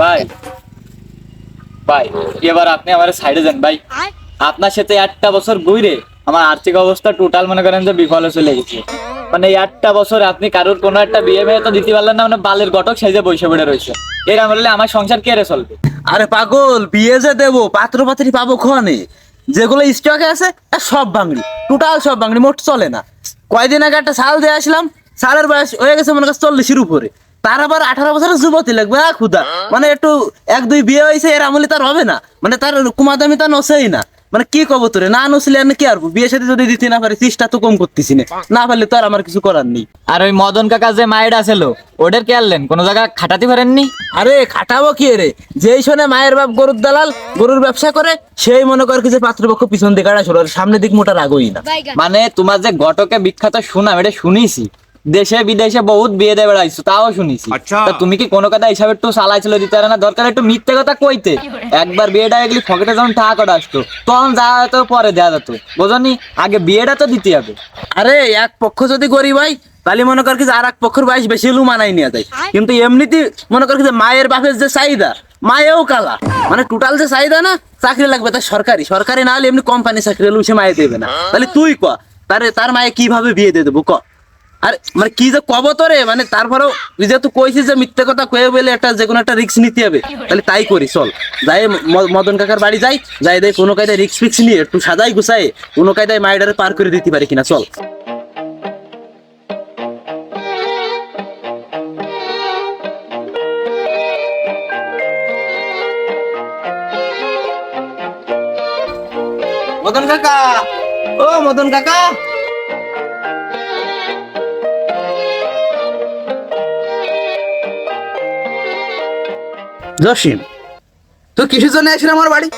ভাই। ভাই এবার আপনি আমার সাইডে যান ভাই। আপনার সাথে একটা বছর ঘুরে আমার আর্থিক অবস্থা টোটাল মনে করেন যে বিফলে চলে গেছে। মানে এই একটা বছর আপনি কারোর কোনো একটা বিয়ে মেয়ে তো দিতে পারলেন না মানে বালের গটক সাইজে বসে পড়ে রয়েছে। এরা বললে আমার সংসার কেড়ে চলবে? আরে পাগল বিয়ে যে দেবো পাত্র পাত্রী পাবো খনে যেগুলো স্টকে আছে আর সব বাঙড়ি টোটাল সব বাঙড়ি মোট চলে না। কয়দিন আগে একটা সাল দিয়ে আসলাম সালের বয়স হয়ে গেছে মনে করছে চল্লিশের উপরে। তার আবার আঠারো বছরের যুবতী লাগবে আ খুদা। মানে একটু এক দুই বিয়ে হয়েছে এর আমলে তার হবে না। মানে তার কুমাদামি তা নসেই না। মানে কি কব তোরে না নসলে আমি কি আরবো বিয়ে সাথে যদি দিতে না পারি চেষ্টা তো কম করতেছি না। না পারলে তো আর আমার কিছু করার নেই। আর ওই মদন কাকা যে মায়ের আছিল ওদের কে আনলেন কোনো জায়গা খাটাতে পারেননি? আরে খাটাবো কি রে? যেই শোনে মায়ের বাপ গরুর দালাল গরুর ব্যবসা করে সেই মনে কর যে পাত্রপক্ষ পিছন দিকে আড়া আর সামনের দিক মোটা রাগই না। মানে তোমার যে ঘটকে বিখ্যাত সুনাম এটা শুনিছি। দেশে বিদেশে বহুত বিয়ে দিয়ে বেড়াইছো তাও শুনিছি। আচ্ছা। তা তুমি কি কোনো কথা হিসাবে একটু চালাইছিল দিতে পারে না? দরকার একটু মিথ্যে কথা কইতে। একবার বিয়েটা এগুলি পকেটে যখন টাকা কটা আসতো তখন যা যেত পরে দেওয়া যেত। বোঝনি? আগে বিয়েটা তো দিতে হবে। আরে এক পক্ষ যদি গরিব হয় তাহলে মনে কর কি যে আর এক পক্ষের বয়স বেশি হলেও মানাই নিয়ে যায়। কিন্তু এমনিতে মনে কর কি যে মায়ের বাপের যে চাহিদা মায়েও কালা। মানে টোটাল যে চাহিদা না চাকরি লাগবে তার সরকারি। সরকারি না হলে এমনি কোম্পানি চাকরি হলেও সে মায়ে দেবে না। তাহলে তুই ক? তারে তার মায়ে কীভাবে বিয়ে দিয়ে দেবো? ক? আর মানে কি যে কব তোরে? মানে তারপরেও যেহেতু কইছিস যে মিথ্যে কথা কয়ে বলে একটা যে কোনো একটা রিক্স নিতে হবে, তাহলে তাই করি, চল। যাই মদন কাকার বাড়ি যাই যাই দেয় কোনো কায়দায় রিক্স ফিক্স নিয়ে একটু সাজাই গুছাই, কোনো কায়দায় মাইডারে পার করে দিতে পারি কিনা, চল। মদন কাকা! ও মদন কাকা! জসিম, তুই কিসের জন্য আসিস আমার বাড়ি?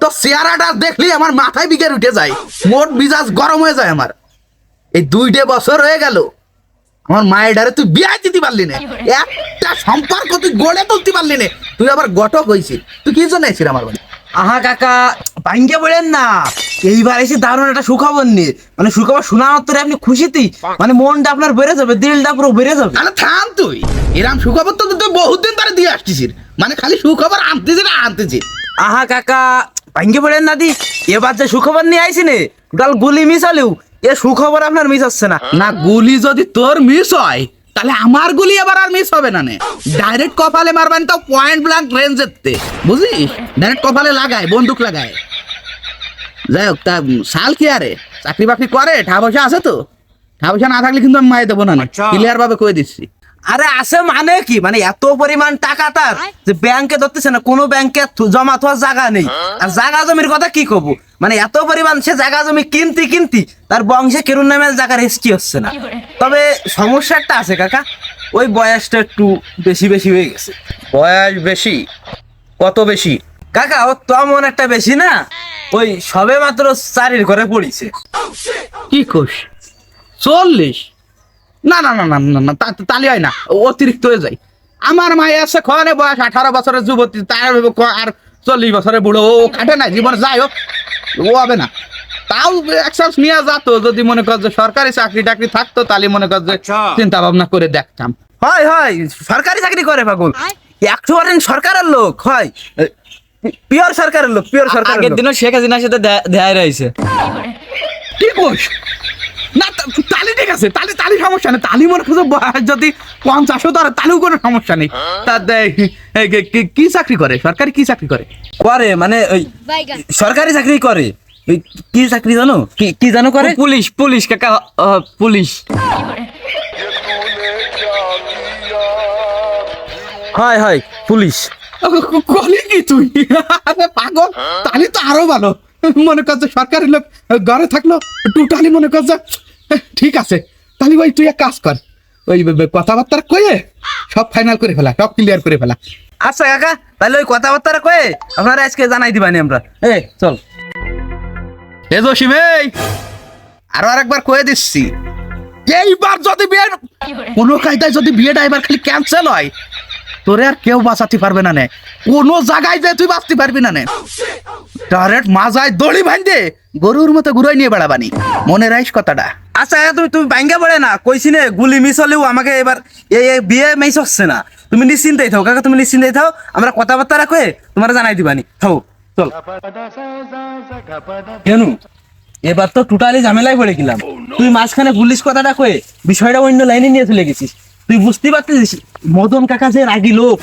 তো চেহারাটা দেখলি আমার মাথায় বিকের উঠে যায়, মোট বিজাজ গরম হয়ে যায় আমার। এই দুইটে বছর হয়ে গেল, আমার মায়ের ডারে তুই বিয়ে দিতে পারলি না। একটা সম্পর্ক তুই গড়ে তুলতে পারলি না। তুই আবার গটক হয়েছিস তুই কি জন্য আসিস আমার বাড়ি? আহা কাকা ভাঙ্গে বলেন না। এইবার এসে দারুণ একটা সুখবর নিয়ে মানে সুখবর শোনা মাত্র আপনি খুশিতেই মানে মনটা আপনার বেড়ে যাবে দিলটা পুরো বেড়ে যাবে। তাহলে থাম তুই। এরম সুখবর তো তুই বহুত দিন ধরে দিয়ে আসছিস মানে খালি সুখবর আনতেছিস না আনতেছিস। আহা কাকা ভাঙ্গে বলেন না দি। এবার যে সুখবর নিয়ে আইসি নে টোটাল গুলি মিস হলেও এ সুখবর আপনার মিস হচ্ছে না। না গুলি যদি তোর মিস হয় তাহলে আমার গুলি এবার আর মিস হবে না নে। ডাইরেক্ট কপালে মারবেন তো পয়েন্ট ব্ল্যাঙ্ক রেঞ্জেতে বুঝলিস ডাইরেক্ট কপালে লাগায় বন্দুক লাগায়। যাই হোক তা শাল কি আরে? চাকরি বাকরি করে? ঠা পয়সা আছে তো? ঠা পয়সা না থাকলে কিন্তু আমি মায়ে দেবো না আচ্ছা। ক্লিয়ার ভাবে কয়ে দিচ্ছি। আরে আসে মানে কি? মানে এত পরিমাণ টাকা তার যে ব্যাংকে ধরতেছে না কোনো ব্যাংকে জমা থাকার জায়গা নেই। আর জায়গা জমির কথা কি কব? মানে এত পরিমাণ সে জায়গা জমি কিনতি কিনতি তার বংশে কেরুন নামের জায়গার হিস্ট্রি হচ্ছে না। তবে সমস্যা একটা আছে কাকা ওই বয়সটা একটু বেশি বেশি হয়ে গেছে। বয়স বেশি? কত বেশি? কাকা ও তেমন একটা বেশি না ওই সবে মাত্র চারির ঘরে পড়িছে। কি কোষ? চল্লিশ? না না না না না না তা- তালি হয় না অতিরিক্ত হয়ে যায়। আমার মায়ে আছে খনে বয়স আঠারো বছরের যুবতী তার আর চল্লিশ বছরের বুড়ো ও খাটে না জীবন যাই হোক। ও হবে না। তাও এক চান্স নিয়ে যেত যদি মনে কর যে সরকারি চাকরি টাকরি থাকতো তাহলে মনে কর যে আচ্ছা। চিন্তা ভাবনা করে দেখতাম। হয় হয় সরকারি চাকরি করে পাগল। একশো পার্সেন্ট সরকারের লোক হয়। পিওর সরকারের লোক পিওর সরকারের আগের দিনও শেখ হাসিনার সাথে দেয় রয়েছে। কি কোষ না তালি ঠিক আছে তালি তালি সমস্যা নেই। তালি মনে করছে বয়স যদি পঞ্চাশও ধরে তালিও কোনো সমস্যা নেই। তা কি- চাকরি করে? সরকারি কি চাকরি করে? করে মানে ওই সরকারি চাকরি করে। কি চাকরি জানো? কি কি জানো করে? পুলিশ পুলিশ কাকা পুলিশ। হয় হয় পুলিশ। কলি কি তুই? পাগল তালি তো আরও ভালো। মনে করছে সরকারি লোক ঘরে থাকল টোটালি মনে করছে ঠিক আছে। তাহলে ওই তুই এক কাজ কর ওই কথাবার্তা কয়ে সব ফাইনাল করে ফেলা সব ক্লিয়ার করে ফেলা। আচ্ছা কাকা তাহলে ওই কথাবার্তা কয়ে আপনারা আজকে জানাই দিবানি আমরা। এ চল। এ জসিম এই। আরও আরেকবার কয়ে দিচ্ছি। এইবার যদি বিয়ে কোনো কায়দায় যদি বিয়েটা এবার খালি ক্যান্সেল হয় তোরে আর কেউ বাঁচাতে পারবে না নে। কোনো জায়গায় যে তুই বাঁচতে পারবি না নে। ডাইরেক্ট মাজায় দড়ি ভাঙ গরুর মতো ঘুরাই নিয়ে বেড়াবানি। মনে রাখিস কথাটা। আচ্ছা তুমি তুমি ব্যাঙ্গে পড়ে না, কইছি নে, গুলি মিস হলেও আমাকে এবার এই বিয়ে মিস হচ্ছে না। তুমি নিশ্চিন্তেই থাও, কাকা, তুমি নিশ্চিন্তেই থাও। আমরা কথাবার্তা রাখে তোমার জানাই দিবানি। থাও, চল। কেন, এবার তো টোটালি ঝামেলায় পড়ে গেলাম। তুই মাঝখানে পুলিশ কথাটা কয়ে বিষয়টা অন্য লাইনে নিয়ে চলে গেছিস। তুই বুঝতে পারছিস? মদন কাকা যে রাগি লোক,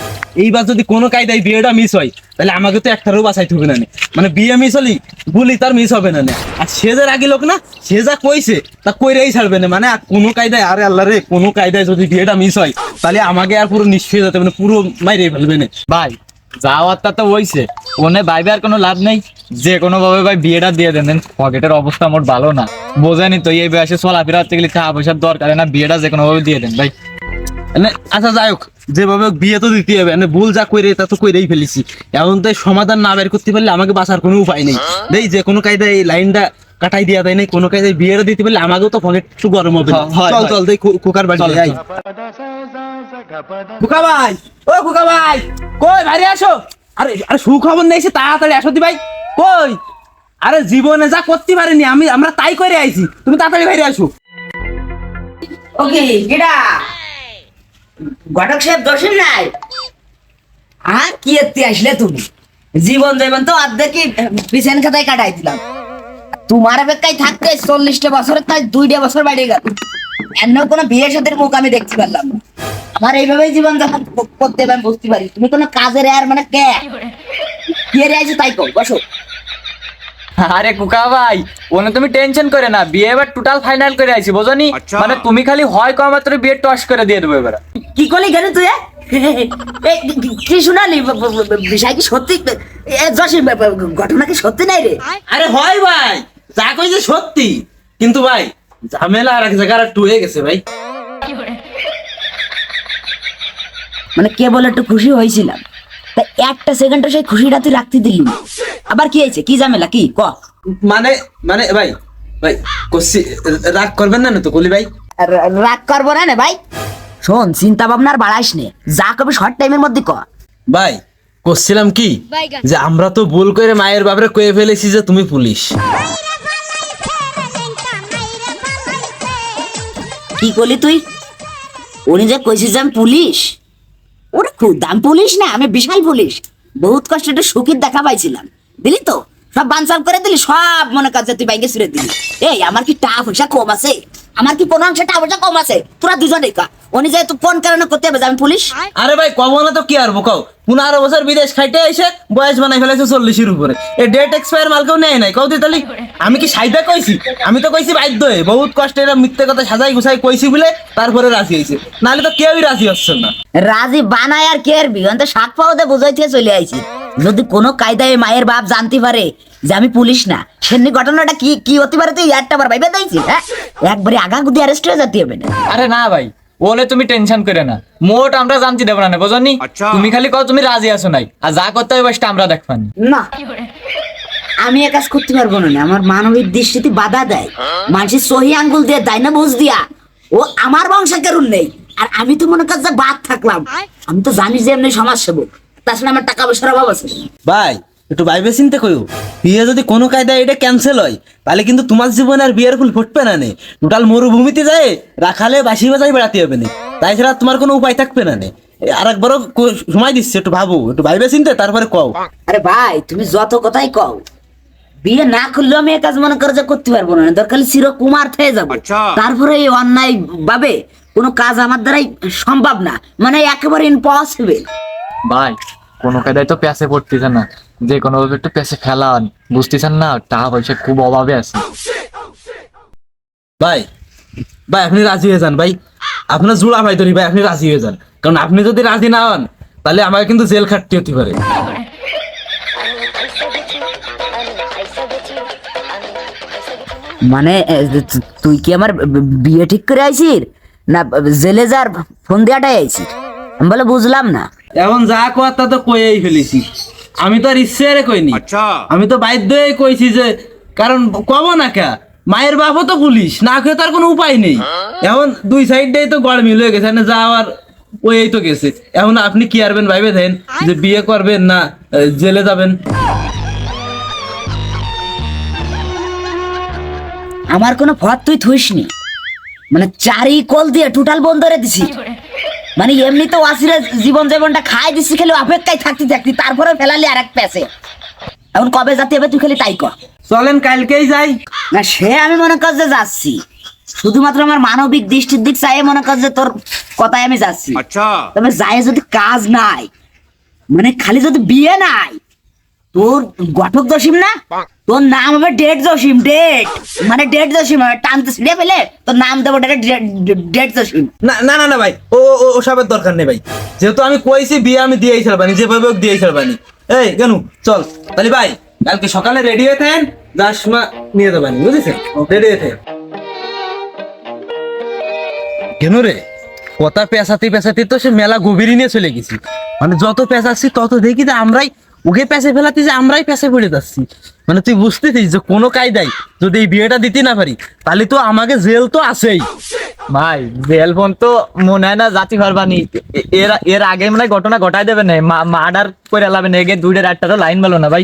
এইবার যদি কোনো কায়দায় বিয়েটা মিস হয়, তাহলে আমাকে তো একটারও বাঁচাইতে হবে না মানে বিয়ে মিস হলি গুলি তার মিস হবে না আর সে যে রাগি লোক না, সে যা কইছে, তা কইরেই ছাড়বে না। মানে আর কোনো কায়দায়, আরে আল্লাহ রে, কোনো কায়দায় যদি বিয়েটা মিস হয়, তাহলে আমাকে আর পুরো নিশ্চয় যেতে মানে পুরো মাইরে ফেলবে না। ভাই যাওয়ার তা হইছে। ওনে ভাইবে আর কোনো লাভ নেই। যে কোনো ভাবে ভাই বিয়েটা দিয়ে দেন দেন পকেটের অবস্থা মোট ভালো না। বোঝেনি তো, এই বয়সে চলাফেরা হচ্ছে গেলে টাকা পয়সার দরকার না, বিয়েটা যে কোনো ভাবে দিয়ে দেন, ভাই। আচ্ছা যাই হোক যেভাবে বিয়ে তো দিতে হবে। মানে ভুল যা কইরে তা তো কইরেই ফেলেছি। এখন তো সমাধান না বের করতে পারলে আমাকে বাঁচার কোনো উপায় নেই। দেই যে কোনো কায়দায় এই লাইনটা কাটাই দিয়া দেয় নাই কোনো কায়দায় বিয়েটা দিতে পারলে আমাকেও তো পকেট একটু গরম হবে। চল চল দেই কুকার বাড়ি যাই। কুকা ভাই ও কুকা ভাই কই বাইরে আসো? আরে আরে সুখবর নেইছে তাড়াতাড়ি আসো দি ভাই। কই? আরে জীবনে যা করতে পারিনি আমি আমরা তাই করে আইছি। তুমি তাড়াতাড়ি বাইরে আসো। ওকে গেডা ঘটক সাহেব দোষের নাই? আর কি আসলে তুমি? জীবন তো পিছন খাতায় কাটাই দিলাম। তোমার অপেক্ষায় থাকতে চল্লিশটা বছরের তাই দুইটা বছর বাড়িয়ে গেল। এমন কোনো বিয়ের সাথে মুখ আমি দেখতে পারলাম আমার এইভাবেই জীবন যখন করতে আমি বুঝতে পারি। তুমি কোনো কাজের আর মানে কে? কে রে আইছো তাই কো বসো। আরে কুকা ভাই ওনে তুমি টেনশন করে না বিয়ে এবার টোটাল ফাইনাল করে আইছি বোঝনি? মানে তুমি খালি হয় কম মাত্র বিয়ে টস করে দিয়ে দেবো এবার। কি করলি কেন তুই কি- কি শোনালি? বিষয় কি সত্যি? ব- ঘটনা কি সত্যি নাই রে? আরে হয় ভাই যা কইছে সত্যি। কিন্তু ভাই ঝামেলা আর এক জায়গায় একটু হয়ে গেছে ভাই। মানে কেবল একটু খুশি হয়েছিলাম। তা একটা সেকেন্ডে সেই খুশিটা তুই রাখতে দিলি না। আবার কি হয়েছে? কি ঝামেলা? কি? ক? মানে মানে ভাই ভাই কষি রাগ করবেন না না তো কলি ভাই? রাগ করব না ভাই। শোন চিন্তা ভাবনা আর বাড়াইস নে। যা কবি শর্ট টাইমের মধ্যে ক। ভাই করছিলাম কি? যে আমরা তো ভুল করে মায়ের বাপরে কয়ে ফেলেছি যে তুমি পুলিশ। কি করলি তুই? উনি যে কইছিস যে আমি পুলিশ? ওরে খুব দাম পুলিশ না, আমি বিশাল পুলিশ। বহুত কষ্ট একটা সুখীর দেখা পাইছিলাম। দিলি তো? সব বানসাল করে দিলি, সব মনে কাজ তুই বাইকে ছুড়ে দিলি। এই, আমার কি টাকা পয়সা কম আছে? আমার কি কোনো অংশে টাকা পয়সা কম আছে? তোরা দুজনেই কা উনি যে তুই কোন কারণে করতে হবে আমি পুলিশ? আরে ভাই কব না তো কি আর কও পনেরো বছর বিদেশ খাইতে এসে বয়স বানাই ফেলেছে চল্লিশের উপরে। এই ডেট এক্সপায়ার মাল কেউ নেয় নাই। কও তুই তাহলে আমি কি সাইদা কইছি? আমি তো কইছি বাধ্য হয়ে। বহুত কষ্টে এরা মিথ্যে কথা সাজাই গুছাই কইছি বলে তারপরে রাজি হয়েছে। নাহলে তো কেউই রাজি হচ্ছে না। রাজি বানায় আর কে আর বিগন্ত শাক পাওয়াতে বোঝাই থেকে চলে আইছি। যদি কোনো কায়দায় মায়ের বাপ জানতে পারে যে আমি পুলিশ না সেমনি ঘটনাটা কি কি হতে পারে তুই একটা বার ভাইবে দিয়েছিস হ্যাঁ? একবারে আগা গুদি অ্যারেস্ট হয়ে যেতে হবে না। আরে না ভাই ওলে তুমি টেনশন করে না। মোট আমরা জানতে দেবো না বোঝনি তুমি খালি কও তুমি রাজি আছো নাই আর যা করতে হবে সেটা আমরা দেখবানি। না আমি এ কাজ করতে পারব না আমার মানবিক দৃষ্টিতে বাধা দেয়। মানুষের সহি আঙ্গুল দিয়ে দেয় না বুঝ দিয়া। ও আমার বংশাকেরুন নেই আর আমি তো মনে কর যে বাদ থাকলাম। আমি তো জানি যে এমনি সমাজ সেবক তাছাড়া আমার টাকা পয়সার অভাব আছে। ভাই একটু ভাইবে চিন্তা কইও। বিয়ে যদি কোনো কায়দায় এটা ক্যান্সেল হয় তাহলে কিন্তু তোমার জীবনে আর বিয়ের ফুল ফুটবে না নে। টোটাল মরুভূমিতে যায় রাখালে বাসি বাজাই বেড়াতে হবে না। তাই ছাড়া তোমার কোনো উপায় থাকবে না নে। আর একবারও সময় দিচ্ছে একটু ভাবো একটু ভাইবে চিন্তা তারপরে কও। আরে ভাই তুমি যত কথাই কও বিয়ে না করলেও আমি কাজ মনে করে যে করতে পারব না দরকার চির কুমার থেকে যাব। তারপরে এই অন্যায় ভাবে কোনো কাজ আমার দ্বারাই সম্ভব না। মানে একেবারে ইম্পসিবল ভাই কোনো কায়দায় তো প্যাসে পড়তেছে না। যে কোনো ভাবে একটু প্যাসে ফেলান বুঝতেছেন না? টাকা পয়সা খুব অভাবে আছে। ভাই ভাই আপনি রাজি হয়ে যান ভাই। আপনার জোড়া ভাই ধরি ভাই আপনি রাজি হয়ে যান। কারণ আপনি যদি রাজি না হন তাহলে আমাকে কিন্তু জেল খাটতে হতে পারে। মানে তুই কি আমার বিয়ে ঠিক করে আইছিস? না জেলে যার ফোন দেওয়াটাই আইছিস আমি বলে বুঝলাম না। এখন যা কোয়ার তা তো কয়েই ফেলেছি। আমি তো আর ইচ্ছে আরে কইনি আমি তো বাধ্য হয়ে কইছি যে কারণ কব না কে মায়ের বাপও তো পুলিশ না খেয়ে তার কোনো উপায় নেই। এখন দুই সাইডটাই তো গড় মিল হয়ে গেছে না যাওয়ার ওই তো গেছে। এখন আপনি কি আরবেন ভাইবে দেন যে বিয়ে করবেন না জেলে যাবেন? আমার কোনো ফত তুই থুইস নি। মানে চারি কল দিয়ে টোটাল বন্ধ করে দিছি মানে এমনি তো ওয়াসিরে জীবন জীবনটা খাই দিছি খালি অপেক্ষায় থাকতে থাকতে তারপরে ফেলালি আর এক প্যাসে এখন কবে যাতে হবে তুই খালি তাই কর। চলেন কালকেই যাই। না সে আমি মনে কর যে যাচ্ছি। শুধুমাত্র আমার মানবিক দৃষ্টির দিক চাই মনে কর যে তোর কথায় আমি যাচ্ছি। তবে যায় যদি কাজ নাই মানে খালি যদি বিয়ে নাই তোর গঠক জসিম না? তোর নাম হবে ডেট জসিম, ডেট। মানে ডেট জসিম হবে টানতে ছিঁড়ে ফেলে তোর নাম দেবো ডেট ডেট জসিম। না না না না ভাই, ও ও ও সবের দরকার নেই ভাই। যেহেতু আমি কইছি বিয়ে আমি দিয়েই ছাড়বানি, যেভাবে হোক দিয়েই ছাড়বানি। এই কেন চল। তাহলে ভাই, কালকে সকালে রেডি হয়ে থাকেন সময় নিয়ে যাবানি, বুঝেছেন? রেডি হয়ে থাকেন। কেন রে, কথা পেঁচাতে পেঁচাতে তো সে মেলা গভীরই নিয়ে চলে গেছি। মানে যত পেঁচাচ্ছি তত দেখি যে আমরাই ওকে পেঁচে ফেলাতে যে আমরাই পেঁচে পড়ে যাচ্ছি। মানে তুই বুঝতেছিস যে কোনো কায়দায় যদি এই বিয়েটা দিতে না পারি তাহলে তো আমাকে জেল তো আছেই। ভাই জেল ফোন তো মনে হয় না জাতি পারবানি। এ- এর এর আগে মনে হয় ঘটনা ঘটাই দেবে না। মার্ডার করে লাভে না। এগে দুইটা তো লাইন বলো না ভাই।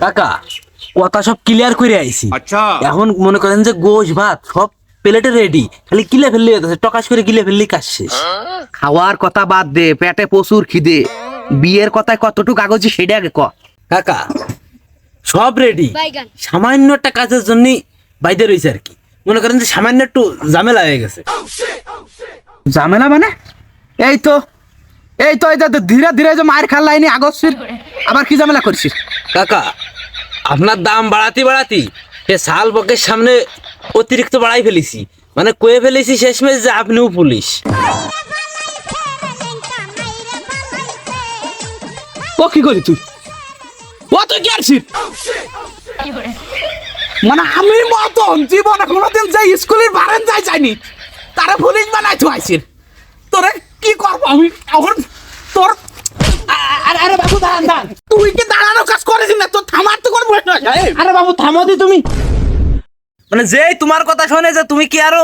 কাকা কথা সব ক্লিয়ার করে আইছি। এখন মনে করেন যে গোশ ভাত সব প্লেটে রেডি খালি গিলে ফেললি টকাশ করে গিলে ফেললি কাজ শেষ। খাওয়ার কথা বাদ দে পেটে প্রচুর খিদে। বিয়ের কথায় কতটুকু কাগজি সেটা আগে ক। কাকা সব রেডি। সামান্য একটা কাজের জন্য বাইরে রয়েছে আর কি। মনে করেন যে সামান্য একটু ঝামেলা হয়ে গেছে। ঝামেলা মানে? এই তো এই তো এই ধীরে ধীরে যে মায়ের খাল লাইনে আগস্টির আবার কি ঝামেলা করছিস? কাকা আপনার দাম বাড়াতে বাড়াতে সে শাল বকের সামনে অতিরিক্ত বাড়াই ফেলেছি। মানে কয়ে ফেলেছি শেষমেশ যে আপনিও পুলিশ। ও কি করি তুই? ও তুই কি আছিস? মানে আমি মতন জীবনে কোনোদিন যে স্কুলের বারান্দায় যাইনি, তারা পুলিশ বানাই আইছিস তোরে কি করব আমি? এখন তোর আরে আরে বাবু দাঁড়ান দাঁড়ান। তুই কি দাঁড়ানো কাজ করেছিস না? তোর থামার তো কোনো প্রশ্ন আছে। আরে বাবু থামো দি তুমি। মানে যেই তোমার কথা শোনে যে তুমি কি আরও?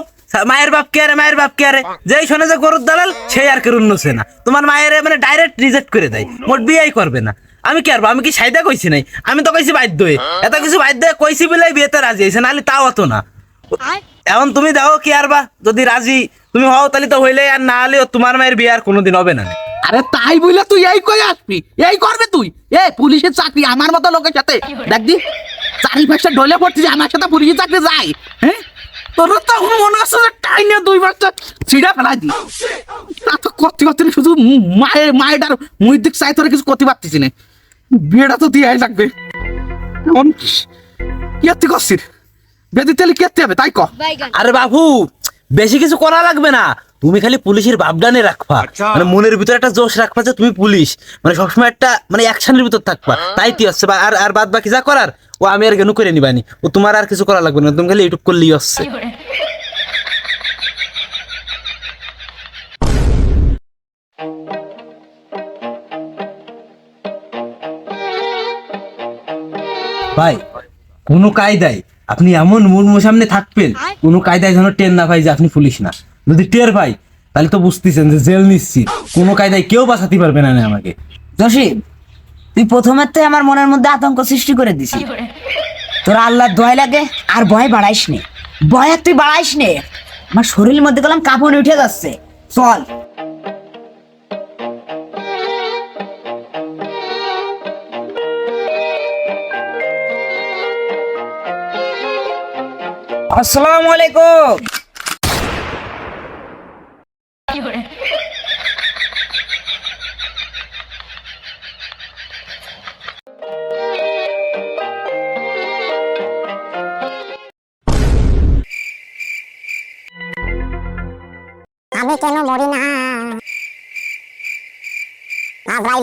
মায়ের বাপ কে আরে মায়ের বাপ কে আরে? যেই শোনে যে গরুর দালাল সেই আর কেউ উন্নছে না। তোমার মায়ের মানে ডাইরেক্ট রিজেক্ট করে দেয়। মোট বিয়েই করবে না। আমি কি আরবো আমি কি সাইদা কইছি নাই? আমি তো কইছি বাধ্য হয়ে। এত কিছু বাধ্য হয়ে কইছি বলে বিয়েতে রাজি হয়েছে নাহলে তাও হতো না। এখন তুমি দাও কি আরবা যদি রাজি তুমি হও তাহলে তো হইলে আর না হলেও তোমার মায়ের বিয়ে আর কোনোদিন হবে না। আরে তাই বলে তুই এই কই আসবি? এই করবে তুই? এ পুলিশের চাকরি আমার মতো লোকের সাথে। দেখবি চারি পাঁচটা ডলে পড়ছিস আমার সাথে পুলিশের চাকরি যায়। হ্যাঁ? তোর তো মনে হচ্ছে যে টাইনে দুই ছিঁড়া ফেলাই দি। তা তো করতে করতে শুধু মায়ের মায়ের আর মুই দিক চাই তোরা কিছু করতে পারতেছি না। বিয়েটা তো দিয়ে লাগবে। এখন কি আর করছিস? বেদি তেলে কি হবে তাই বাইগান। আরে বাবু বেশি কিছু করা লাগবে না। তুমি খালি পুলিশের ভাবডানে রাখবা। মানে মনের ভিতরে একটা জোশ রাখবা যে তুমি পুলিশ। মানে সবসময় একটা মানে অ্যাকশনের ভিতর থাকবা। তাই কি হচ্ছে? বা- আর আর বাদ বাকি যা করার ও আমি আর কেন করে নিবানি? ও তোমার আর কিছু করা লাগবে না। তুমি খালি ইউটিউব করলেই হচ্ছে। ভাই কোনো কায়দায় আপনি এমন মুর্মু সামনে থাকবেন কোনো কায়দায় যেন টের না পাই যে আপনি পুলিশ না। যদি টের পাই তাহলে তো বুঝতেছেন যে জেল নিশ্চিত। কোনো কায়দায় কেউ বাঁচাতে পারবে না আমাকে। জসিম তুই প্রথমের তো আমার মনের মধ্যে আতঙ্ক সৃষ্টি করে দিছি তোরা আল্লাহর দয় লাগে আর ভয় বাড়াইস নে। ভয় আর তুই বাড়াইস নে। আমার শরীরের মধ্যে গেলাম কাঁপন উঠে যাচ্ছে। চল। আসসালামু আলাইকুম।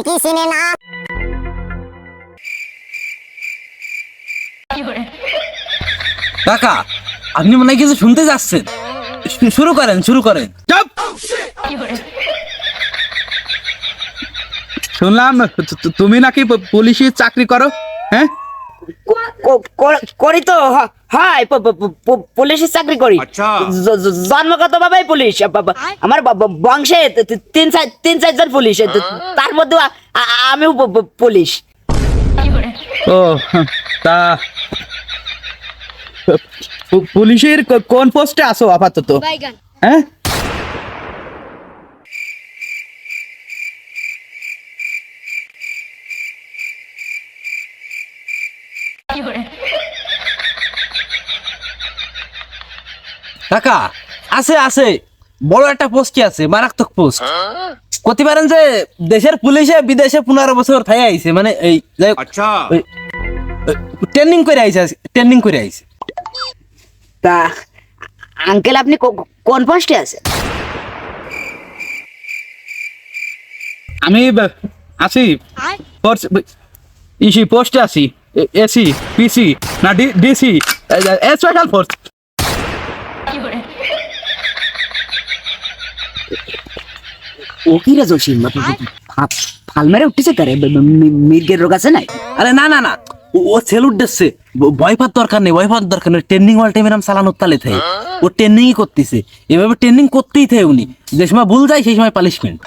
কি চিনে না। কাকা আপনি মনে হয় কিছু শুনতে যাচ্ছেন। শুরু করেন শুরু করেন। শুনলাম তুমি নাকি পুলিশের চাকরি করো হ্যাঁ? করি তো হয় পুলিশের চাকরি করি। জ- জন্মগত ভাবে পুলিশ। আমার বংশে তিন চার তিন চারজন পুলিশ। তার মধ্যে আমিও পুলিশ। ও তা পুলিশের কোন পোস্টে আসো আপাতত? হ্যাঁ? কাকা আছে আছে। বড় একটা পোস্ট কি আছে? মারাত্মক পোস্ট করতে পারেন যে দেশের পুলিশে বিদেশে পনেরো বছর থাই আইছে মানে এই আচ্ছা। ট্রেনিং করে আইছে ট্রেনিং করে আইছে। তা আঙ্কেল আপনি কোন পোস্টে আছেন? আমি আছি। ইসি পোস্টে আছি। এসি পিসি না ডিসি স্পেশাল ফোর্স ও কি রে জসিম? ফাল মেরে উঠতেছে কারে? মির্গের রোগ আছে নাই? আরে না না না। ও- সেলুট দিচ্ছে ভয় পাওয়ার দরকার নেই ভয় পাওয়ার দরকার নেই। ট্রেনিং ওয়াল টাইম এরম চালানোর তালে থাকে ও ট্রেনিংই করতেছে। এভাবে ট্রেনিং করতেই থাকে উনি। যে সময় ভুল যায় সেই সময় পানিশমেন্ট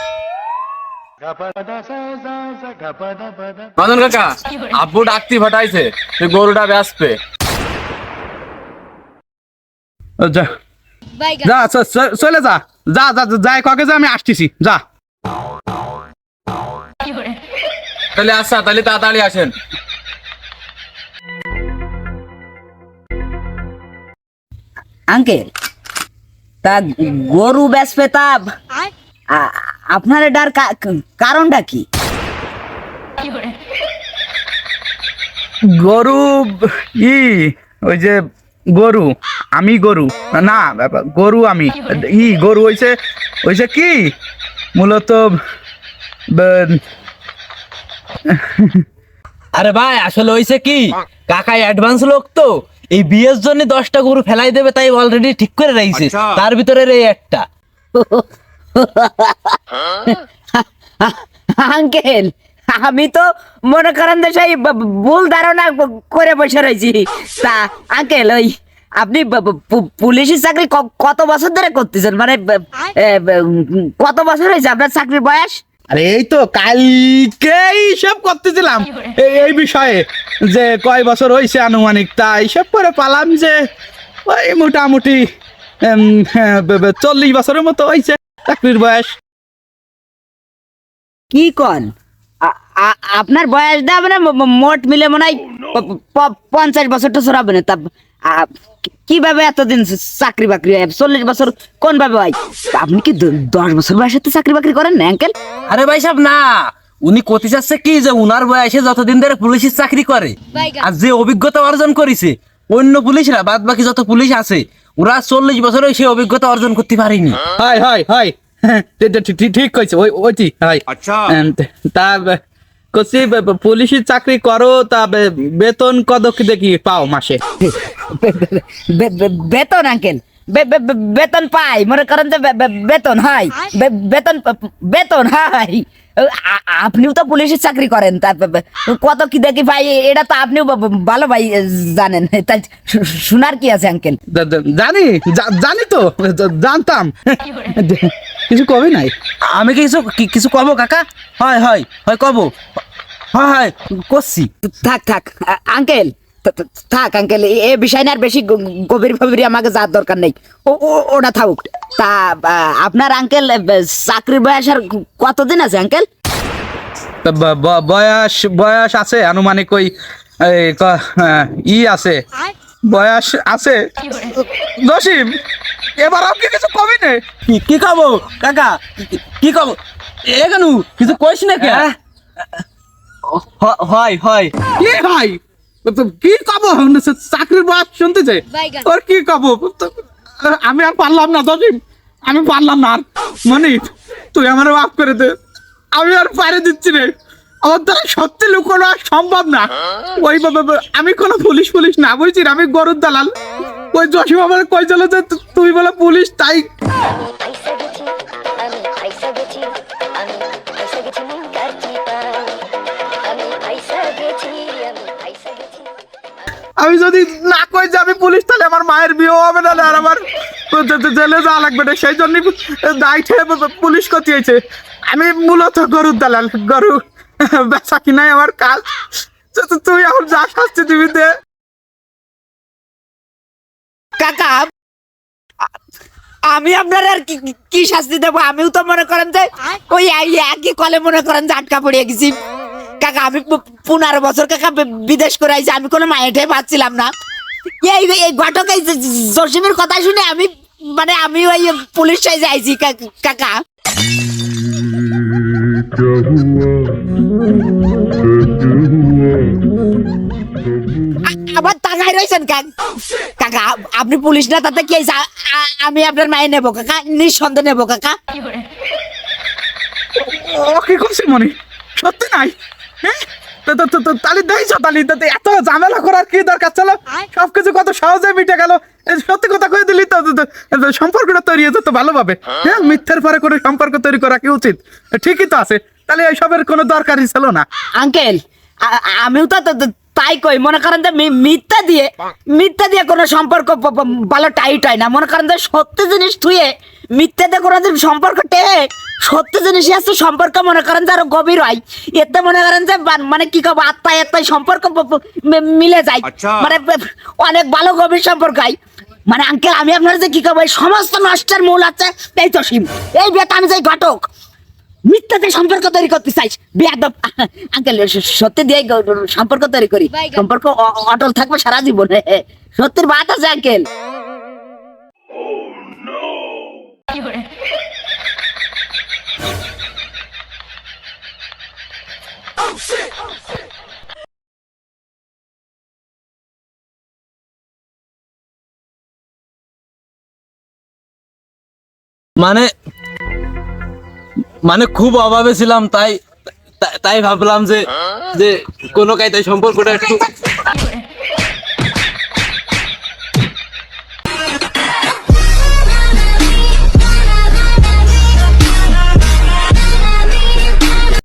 মদন কাকা আব্বু ডাকতি ফাটাইছে তুই গরুটা বেসপে যা। চলে যা। যা যা যাই ককে যা আমি আসতেছি যা। তাহলে আসা তাহলে তাড়াতাড়ি আসেন। আঙ্কেল তা গরু বেচবে তা আ- আপনার এটার কারণটা কি? গরু ই ওই যে গরু আমি গরু না গরু আমি ই গরু হইছে হইছে কি? মূলত আরে ভাই আসলে হইছে কি? কাকাই অ্যাডভান্স লোক তো এই বিয়ের জন্য দশটা গরু ফেলাই দেবে তাই অলরেডি ঠিক করে রাখছে তার ভিতরে এই একটা। আঙ্কেল আমি তো মনে করেন ব- ভুল ধারণা করে বসে রয়েছি। তা আঙ্কেল ওই আপনি পুলিশের চাকরি কত বছর ধরে করতেছেন? মানে কত বছর হয়েছে আপনার চাকরির বয়স? আরে এই তো কালকেই সব করতেছিলাম। এই বিষয়ে যে কয় বছর হয়েছে আনুমানিক তা এইসব করে পালাম যে ওই মোটামুটি হ্যাঁ, চল্লিশ বছরের মতো হয়েছে। চাকরির বয়স। কি কন? আপনার বয়স দা মানে মোট মিলে মনে হয় পঞ্চাশ বছর তো সরাবে না। তা কীভাবে এতদিন চাকরি বাকরি হয়? চল্লিশ বছর কোন ভাবে হয়? আপনি কি দশ বছর বয়সে তো চাকরি বাকরি করেন না আঙ্কেল? আরে ভাই সাহেব না। উনি কতি চাচ্ছে কি যে উনার বয়সে যতদিন ধরে পুলিশের চাকরি করে আর যে অভিজ্ঞতা অর্জন করেছে অন্য পুলিশরা বাদ বাকি যত পুলিশ আছে ওরা চল্লিশ বছরে সেই অভিজ্ঞতা অর্জন করতে পারেনি। হয় হয় হয় ঠিক- ঠিক- ঠিক- ঠিক কইছে ওই ওইটি হয় আচ্ছা। তা ব- পুলিশের চাকরি করো তা বেতন কত কি দেখি পাও মাসে। বেতন আঙ্কেল। বেতন পাই মনে করেন যে বেতন হয় বে- বেতন বেতন হয় আপনিও তো পুলিশের চাকরি করেন তা বে- বে- কত কি দেখি ভাই এটা তো আপনিও ভালো ভাই জানেন। তাই শোনার কি আছে আঙ্কেল জানি জানি তো জানতাম। কিছু কবি নাই? আমি কিছু কিছু কব কাকা? হয় হয় হয় কব। হয় হয় করছি। থাক থাক আঙ্কেল থাক আঙ্কেল এ- বিষয় না আর বেশি গভীর গভীর আমাকে যাওয়ার দরকার নেই। ও ও- ওটা থাকুক। তা আপনার আঙ্কেল চাকরির বয়স আর কতদিন আছে আঙ্কেল বয়স বয়স আছে আনুমানিক ওই হ্যাঁ, ই আছে। বয়স আছে। জসিম এবার আপনি কিছু কবি নেই কি কব? কাকা কি- কব? এ কেন? কিছু কইস না কে হ- হয় হয়। কি ভাই? তো কি কব? চাকরির বয়স শুনতে চাই। ওর কি কব? আমি আর পারলাম না জসিম আমি পারলাম না আর। মনি তুই আমার মাফ করে দে। আমি আর পারে দিচ্ছি রে। আমার দ্বারা সত্যি লুকোনো সম্ভব না। ওই বাবা আমি কোনো পুলিশ পুলিশ না বুঝছি আমি গরুর দালাল। ওই জসিম আমার কই চলো যে তু- তুই বলে পুলিশ তাই। আমি যদি না কই যে আমি পুলিশ, তাহলে আমার মায়ের বিয়ে হবে না আর আমার জেলে যাওয়া লাগবে না। সেই জন্য দায়িত্বে পুলিশ করতে হয়েছে। আমি মূলত গরুর দালাল, গরু বেচা কিনাই আমার কাজ। তুই এখন যা শাস্তি দিবি দে। কাকা, আমি আপনার আর কি শাস্তি দেবো? আমিও তো মনে করেন যে ওই একই কলে মনে করেন যে আটকা পড়ে গেছি। কাকা আমি পনেরো বছর কাকা বিদেশ করে আইছি আমি কোনো মায়েটাই পাচ্ছিলাম না। এই এই ঘটক এই জসিমের কথা শুনে আমি মানে আমি ওই পুলিশ চাইছে আইছি কাকা। আবার তাকাই রয়েছেন কাক- কাকা আপনি পুলিশ না তাতে কি আমি আপনার মায়ের নেব কাকা নিঃসন্দেহ নেব কাকা। ও কি করছে মনে? সত্যি নাই? হ্যাঁ? তো- তো- তো- তো তালি দেখছ তালি? তো- তো এত ঝামেলা করার কি দরকার? চলো সবকিছু কত সহজে মিটে গেল। সত্যি কথা কয়ে দিলি তো তো- তো সম্পর্কটা তৈরি হতো তো ভালোভাবে। হ্যাঁ। মিথ্যের পরে করে সম্পর্ক তৈরি করা কি উচিত? ঠিকই তো আছে। তাহলে এইসবের কোনো দরকারই ছিল না। আঙ্কেল আমিও তো তাই কই। মনে করেন যে মিথ্যা দিয়ে মিথ্যা দিয়ে কোনো সম্পর্ক ভালো টাইট হয় না। মনে করেন যে সত্যি জিনিস থুয়ে মিথ্যা দিয়ে কোনো সম্পর্ক টেহে সত্যি জিনিস আছে সম্পর্ক মনে করেন যে আরও গভীর হয়। এতে মনে করেন যে মানে কি কব আত্মায় আত্মায় সম্পর্ক মিলে যায়। মানে অনেক ভালো গভীর সম্পর্ক হয়। মানে আঙ্কেল আমি আপনার যে কি কব এই সমস্ত নষ্টের মূল আছে এই তো সিম এই বেটা আমি যাই ঘটক মিথ্যাতে সম্পর্ক তৈরি করতে চাইছ বেয়াদব। আঙ্কেল সত্যি দিয়ে সম্পর্ক তৈরি করি। সম্পর্ক অটল থাকবে সারা জীবনে। সত্যির বাত আছে আঙ্কেল মানে মানে খুব অভাবে ছিলাম, তাই, তাই- তাই ভাবলাম যে যে কোনো কায়দায় সম্পর্কটা একটু